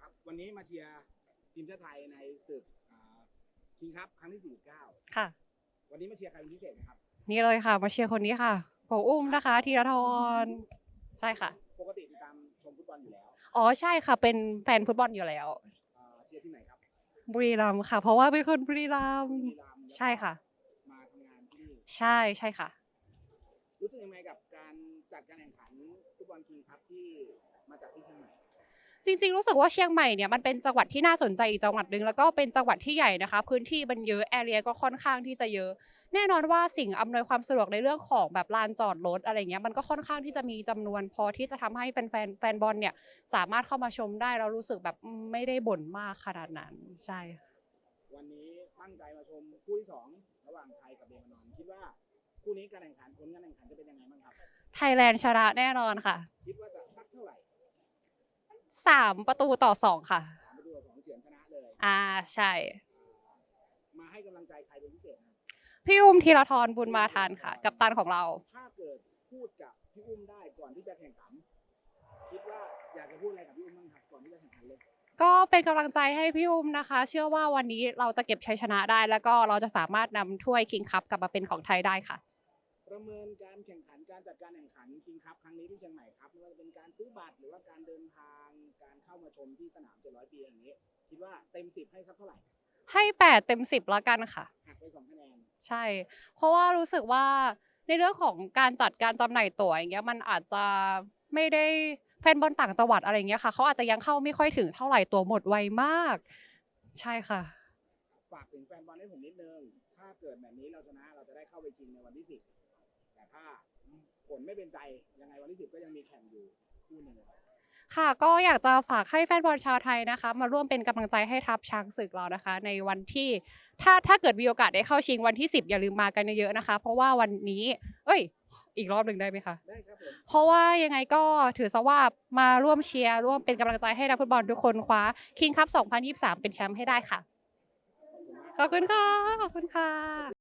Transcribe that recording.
ครับ วันนี้มาเชียร์ทีมชาติไทยในศึกคิงครับครั้งที่ 49 ค่ะ วันนี้มาเชียร์ใครเป็นพิเศษไหมครับ นี่เลยค่ะ มาเชียร์คนนี้ค่ะโกอุ้มนะคะธีรทรใช่ค่ะ ปกติติดตามชมฟุตบอลอยู่แล้ว อ๋อใช่ค่ะ เป็นแฟนฟุตบอลอยู่แล้วเอ่อเชียร์ที่ไหนครับ บุรีรัมย์ค่ะ เพราะว่าเป็นคนบุรีรัมบุย์รีรัมย์แล้วก็ใช่ค่ะ มาทำงานที่นี่ใช่ใช่ค่ะ รู้สึกยังไงกับการจัดการแข่งขันฟุตบอลคิงครับที่มาจากที่เชียงใหม่ จริงๆ รู้สึกว่าเชียงใหม่เนี่ยมันเป็นจังหวัดที่น่าสนใจอีกจังหวัดหนึ่งแล้วก็เป็นจังหวัดที่ใหญ่นะคะ พื้นที่มันเยอะแอเรียก็ค่อนข้างที่จะเยอะ แน่นอนว่าสิ่งอำนวยความสะดวกในเรื่องของแบบลานจอดรถอะไรเงี้ยมันก็ค่อนข้างที่จะมีจำนวนพอที่จะทำให้แฟนๆแฟนบอลเนี่ยสามารถเข้ามาชมได้แล้วรู้สึกแบบอืมไม่ได้บ่นมากขนาดนั้นใช่ วันนี้ตั้งใจมาชมคู่ที่สองระหว่างไทยกับเลบานอนคิดว่าคู่นี้การแข่งขันผลการแข่งขันจะเป็นยังไงบ้างครับไทยแลนด์ชนะแน่นอนค่ะคิดว่าจะสักเท่าไหร่ สามประตูต่อสองค่ะ สามประตูต่อสองเฉือนชนะเลย อ่าใช่ มาให้กำลังใจใครเป็นพิเศษครับพี่อุ้มธีรทรบุญมาทานค่ะ กัปตันของเรา ถ้าเกิดพูดกับพี่อุ้มได้ก่อนที่จะแข่งขันคิดว่าอยากจะพูดอะไรกับพี่อุ้มบ้างครับก่อนที่จะแข่งขันเลย ก็เป็นกำลังใจให้พี่อุ้มนะคะ เชื่อว่าวันนี้เราจะเก็บชัยชนะได้ แล้วก็เราจะสามารถนำถ้วยคิงคัพกลับมาเป็นของไทยได้ค่ะ ประเมินการแข่งขันการจัดการแข่งขันคิงคัพครั้งนี้ที่เชียงใหม่ครับไม่ว่าจะเป็นการซื้อบัตรหรือว่าการเดินทางการเข้ามาชมที่สนาม 700 ปีอย่างนี้ คิดว่าเต็มสิบให้สักเท่าไหร่ให้แปดเต็มสิบแล้วกันค่ะ หักไปสองคะแนนใช่ เพราะว่ารู้สึกว่าในเรื่องของการจัดการจำหน่ายตั๋วอย่างเงี้ยมันอาจจะไม่ได้แฟนบอลต่างจังหวัดอะไรเงี้ยค่ะเขาอาจจะยังเข้าไม่ค่อยถึงเท่าไหร่ตั๋วหมดไวมาก ใช่ค่ะ ฝากถึงแฟนบอลให้ผมนิดนึง ถ้าเกิดแบบนี้เราชนะเราจะได้เข้าไปชิงในวันที่สิบ แต่ถ้าผลไม่เป็นใจยังไงวันที่สิบก็ยังมีแข่งอยู่คู่หนึ่งครับค่ะก็อยากจะฝากให้แฟนบอลชาวไทยนะคะ มาร่วมเป็นกำลังใจให้ทัพช้างศึกเรานะคะ ในวันที่ถ้าถ้าเกิดมีโอกาสได้เข้าชิงวันที่ 10 อย่าลืมมากันเยอะๆนะคะ เพราะว่าวันนี้ เอ้ย อีกรอบหนึ่งได้ไหมคะได้ครับผมเพราะว่ายังไงก็ถือซะว่ามาร่วมเชียร์ร่วมเป็นกำลังใจให้นักฟุตบอลทุกคนคว้าคิงคัพ2023 เป็นแชมป์ให้ได้ค่ะ ขอบคุณมากขอบคุณค่ะขอบคุณค่ะ